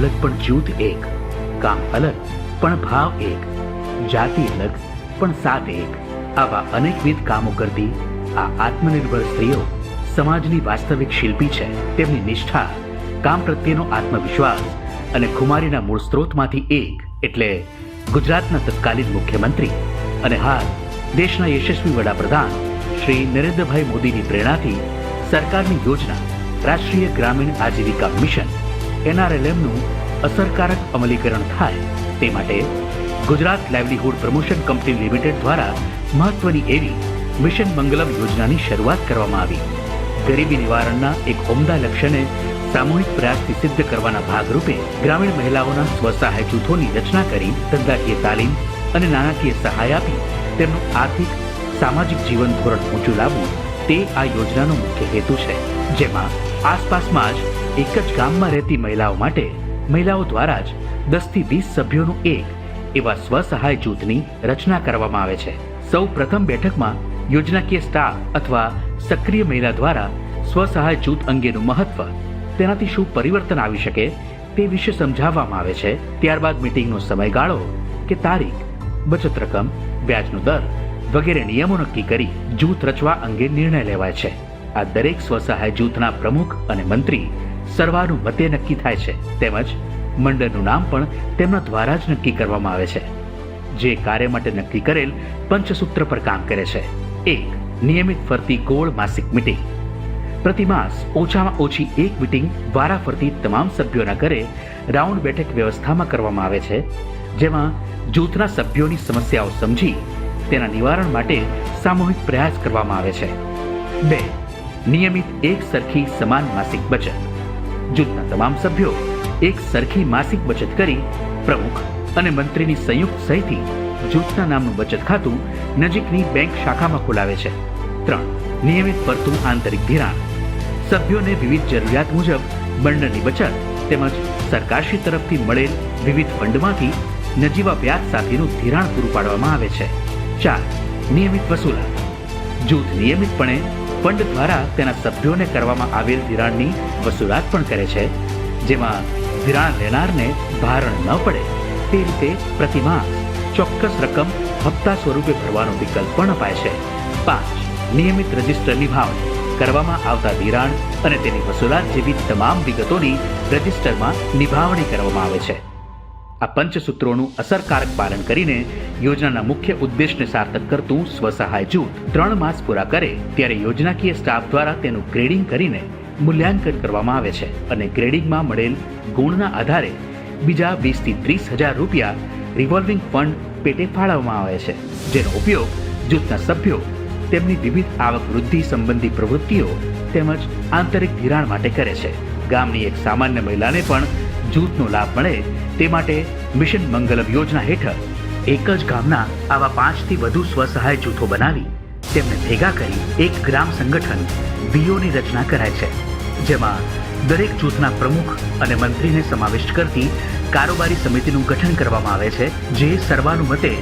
અલગ પણ જૂથ એક, કામ અલગ પણ ભાવ એક, જાતિ અલગ પણ સાથ એક. આવા અનેકવિધ કામો કરતી આ આત્મનિર્ભર સ્ત્રીઓ સમાજની વાસ્તવિક શિલ્પી છે. તેમની નિષ્ઠા, કામ પ્રત્યેનો આત્મવિશ્વાસ અને ખુમારીના મૂળ સ્ત્રોતમાંથી એક એટલે ગુજરાતના તત્કાલીન મુખ્યમંત્રી અને હાલ દેશના યશસ્વી વડાપ્રધાન શ્રી નરેન્દ્રભાઈ મોદીની પ્રેરણાથી સરકારની યોજના રાષ્ટ્રીય ગ્રામીણ આજીવિકા મિશન એનઆરએલએમનું અસરકારક અમલીકરણ થાય તે માટે Gujarat livelihood promotion company limited દ્વારા મહત્વની એવી મિશન મંગલમ યોજનાની શરૂઆત કરવામાં આવી. ગરીબી નિવારણના એક ઉમદા લક્ષ્યને સામૂહિક પ્રયાસથી સિદ્ધ કરવાના ભાગરૂપે ગ્રામીણ મહિલાઓના સ્વસહાય જૂથોની રચના કરી ધંધાકીય તાલીમ અને નાણાકીય સહાય આપી તેમનું આર્થિક, સામાજિક જીવન ધોરણ ઊંચું લાવવું તે આ યોજનાનો મુખ્ય હેતુ છે. જેમાં આસપાસમાં જ એક જ ગામમાં રહેતી મહિલાઓ માટે મહિલાઓ દ્વારા જ દસથી વીસ સભ્યોનું એક એવા સ્વસહાય જૂથની રચના કરવામાં આવે છે. સૌ પ્રથમ બેઠકમાં યોજનાકીય સ્ટાફ અથવા સક્રિય મહિલા દ્વારા સ્વસહાય જૂથ અંગેનું મહત્વ, તેનાથી શું પરિવર્તન આવી શકે તે વિશે સમજાવવામાં આવે છે. ત્યારબાદ મીટિંગનો સમયગાળો કે તારીખ, બચત રકમ, વ્યાજનો દર વગેરે નિયમો નક્કી કરી જૂથ રચવા અંગે નિર્ણય લેવાય છે. આ દરેક સ્વસહાય જૂથના પ્રમુખ અને મંત્રી સર્વાનુમતે નક્કી થાય છે. તેમજ મંડળનું નામ પણ તેમના દ્વારા જ નક્કી કરવામાં આવે છે. જે કાર્ય માટે નક્કી કરેલ પંચસૂત્ર પર કામ કરે છે. એક, નિયમિત ફરતી ગોળ માસિક મીટિંગ. પ્રતિમાસ ઓછામાં ઓછી એક મિટિંગ વારા ફરતી તમામ સભ્યોના ઘરે રાઉન્ડ બેઠક વ્યવસ્થામાં કરવામાં આવે છે, જેમાં જૂથના સભ્યોની સમસ્યાઓ સમજી તેના નિવારણ માટે સામૂહિક પ્રયાસ કરવામાં આવે છે. બે, નિયમિત એક સરખી સમાન માસિક બચત. જૂથના તમામ સભ્યો એક સરખી માસિક બચત કરી પ્રમુખ અને મંત્રીની સંયુક્ત સહીથી જૂથના નામનું બચત ખાતું નજીકની બેંક શાખામાં ખોલાવે છે. ત્રણ, નિયમિત ફરતું આંતરિક ધિરાણ. સભ્યોને વિવિધ જરૂરિયાત મુજબ બંડની બચત તેમજ સરકારશ્રી તરફથી મળેલ વિવિધ ફંડમાંથી નજીવા વ્યાજ સાથેનું ધિરાણ પૂરું પાડવામાં આવે છે. ચાર, નિયમિત વસૂલાત. જૂથ નિયમિતપણે ફંડ દ્વારા તેના સભ્યોને કરવામાં આવેલ ધિરાણની વસૂલાત પણ કરે છે, જેમાં ધિરાણ લેનારને ભારણ ન પડે તે રીતે પ્રતિમાસ ચોક્કસ રકમ હપ્તા સ્વરૂપે ભરવાનો વિકલ્પ પણ અપાય છે. પાંચ, નિયમિત રજિસ્ટર નિભાવણી. કરવામાં આવતા ધિરાણ અને તેની વસૂલાત જેવી તમામ વિગતોની રજિસ્ટરમાં નિભાવણી કરવામાં આવે છે. આ પંચસૂત્રોનું અસરકારક પાલન કરીને યોજનાના મુખ્ય ઉદ્દેશને સાર્થક કરતું સ્વસહાય જૂથ ત્રણ માસ પૂરા કરે ત્યારે યોજનાકીય સ્ટાફ દ્વારા તેનું ગ્રેડિંગ કરીને મૂલ્યાંકન કરવામાં આવે છે અને ગ્રેડિંગમાં મળેલ ગુણના આધારે બીજા વીસથી ત્રીસ હજાર રૂપિયા રિવોલ્વિંગ ફંડ પેટે ફાળવવામાં આવે છે, જેનો ઉપયોગ જૂથના સભ્યો, તેમની વિવિધ આવક વૃદ્ધિ સંબંધી પ્રવૃત્તિઓ તેમજ આંતરિક ધિરાણ માટે કરે છે. ગામની એક સામાન્ય મહિલાને પણ જૂથનો લાભ મળે તે માટે મિશન મંગલમ યોજના હેઠળ એક જ ગામના આવા પાંચથી વધુ સ્વસહાય જૂથો બનાવી તેમને ભેગા કરી એક ગ્રામ સંગઠન વીઓની રચના કરાય છે, જેમાં દરેક જૂથના પ્રમુખ અને મંત્રીને સમાવિષ્ટ કરતી કારોબારી સમિતિનું ગઠન કરવામાં આવે છે, જે સર્વાનુમતે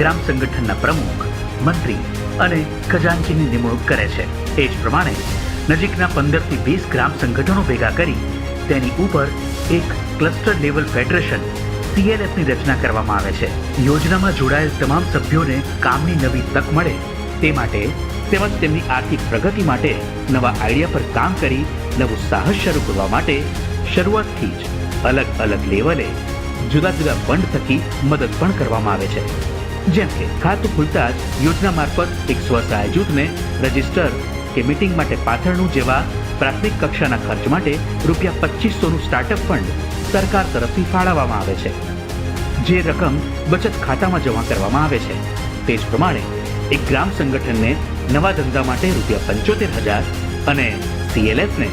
ગ્રામ સંગઠનના પ્રમુખ, મંત્રી અને ખજાનચીની નિમણૂક કરે છે. એ જ પ્રમાણે નજીકના પંદરથી વીસ ગ્રામ સંગઠનો ભેગા કરી તેની ઉપર એક ક્લસ્ટર લેવલ ફેડરેશન સીએલએફની રચના કરવામાં આવે છે. યોજનામાં જોડાયેલ તમામ સભ્યોને કામની નવી તક મળે તે માટે તેમજ તેમની આર્થિક પ્રગતિ માટે નવા આઈડિયા પર કામ કરી નવું સાહસ શરૂ કરવા માટે શરૂઆતથી જ અલગ અલગ લેવલે જુદા જુદા ફંડ થકી મદદ પણ કરવામાં આવે છે. જેમ કે ખાતું ખુલતા જ યોજના મારફત એક સ્વસહાય જૂથને રજિસ્ટર કે મીટિંગ માટે પાથરણું જેવા પ્રાથમિક કક્ષાના ખર્ચ માટે રૂપિયા પચીસોનું સ્ટાર્ટઅપ ફંડ સરકાર તરફથી ફાળવવામાં આવે છે. જે રકમ બચત ખાતામાં જમા કરવામાં આવે છે. તે જ પ્રમાણે એક ગ્રામ સંગઠનને નવા ધંધા માટે રૂપિયા પંચોતેર હજાર અને સીએલએફને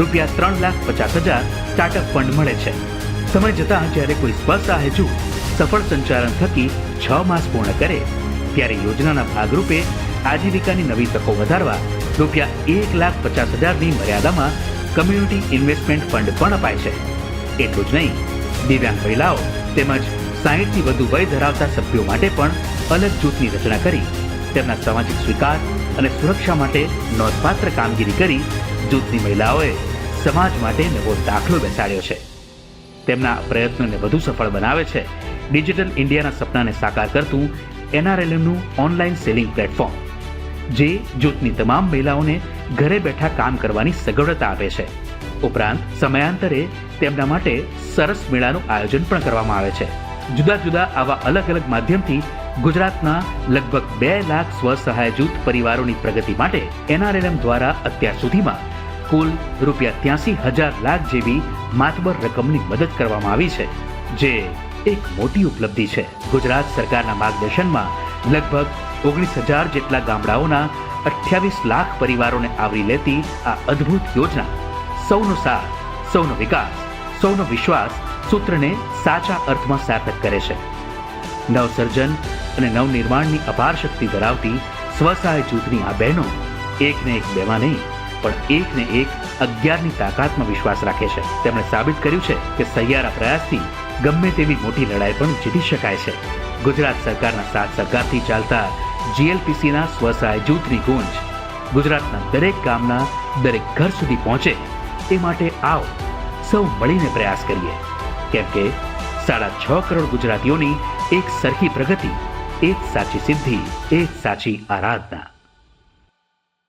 રૂપિયા ત્રણ લાખ પચાસ હજાર સ્ટાર્ટઅપ ફંડ મળે છે. સમય જતાં જ્યારે કોઈ સ્વસહાય હેજુ સફળ સંચાલન થકી છ માસ પૂર્ણ કરે, ત્યારે યોજનાના ભાગરૂપે આજીવિકાની નવી તકો વધારવા રૂપિયા એક લાખ પચાસ હજારની મર્યાદામાં કમ્યુનિટી ઇન્વેસ્ટમેન્ટ ફંડ પણ અપાય છે. એટલું જ નહીં, દિવ્યાંગ મહિલાઓ તેમજ સાહીઠથી વધુ વય ધરાવતા સભ્યો માટે પણ અલગ જૂથની રચના કરી, તેમના સામાજિક સ્વીકાર અને સુરક્ષા માટે નોંધપાત્ર કામગીરી કરી જૂથની મહિલાઓએ સમાજ માટે નવો દાખલો બેસાડ્યો છે. તેમના પ્રયત્નોને વધુ સફળ બનાવે છે ડિજિટલ ઇન્ડિયાના સપનાને સાકાર કરતું એનઆરએલએમનું ઓનલાઈન સેલિંગ પ્લેટફોર્મ. જે જૂથની તમામ મહિલાઓને ઘરે બેઠા કામ કરવાની સગવડતા આપે છે. ઉપરાંત, સમયાંતરે તેમના માટે સરસ મેળાનું આયોજન પણ કરવામાં આવે છે. જુદા જુદા આવા અલગ અલગ માધ્યમથી ગુજરાતના લગભગ બે લાખ સ્વસહાય જૂથ પરિવારોની પ્રગતિ માટે એનઆરએલએમ દ્વારા અત્યાર સુધીમાં કુલ રૂપિયા ત્યાસી હજાર લાખ જેવી માતબર રકમની મદદ કરવામાં આવી છે, જે એક મોટી ઉપલબ્ધિ છે. ગુજરાત સરકારના માર્ગદર્શનમાં લગભગ ઓગણીસ હજાર જેટલા ગામડાઓના અઠ્યાવીસ લાખ પરિવારોને આવરી લેતી આ અદ્ભુત યોજના. સૌનો સાથ, સૌનો વિકાસ, સૌનો વિશ્વાસ સૂત્રને સાચા અર્થમાં સાર્થક કરે છે. નવસર્જન અને નવનિર્માણની અપાર શક્તિ ધરાવતી સ્વસહાય જૂથની આ બહેનો એકને એક બેમાં નહીં, પણ એકને એક અગિયારની તાકાતમાં વિશ્વાસ રાખે છે. તેમણે સાબિત કર્યું છે કે સહિયારા પ્રયાસથી ગમે તેવી મોટી લડાઈ પણ જીતી શકાય છે. ગુજરાત સરકારના સાથ સરકારથી ચાલતા જીએલપીસીના સ્વસહાય જૂથની ગુંજ ગુજરાતના દરેક ગામના દરેક ઘર સુધી પહોંચે તે માટે આવો સૌ મળીને પ્રયાસ કરીએ. કેમ કે સાડા છ કરોડ ગુજરાતીઓની એક સરખી પ્રગતિ, એક સાચી સિદ્ધિ, એક સાચી આરાધના.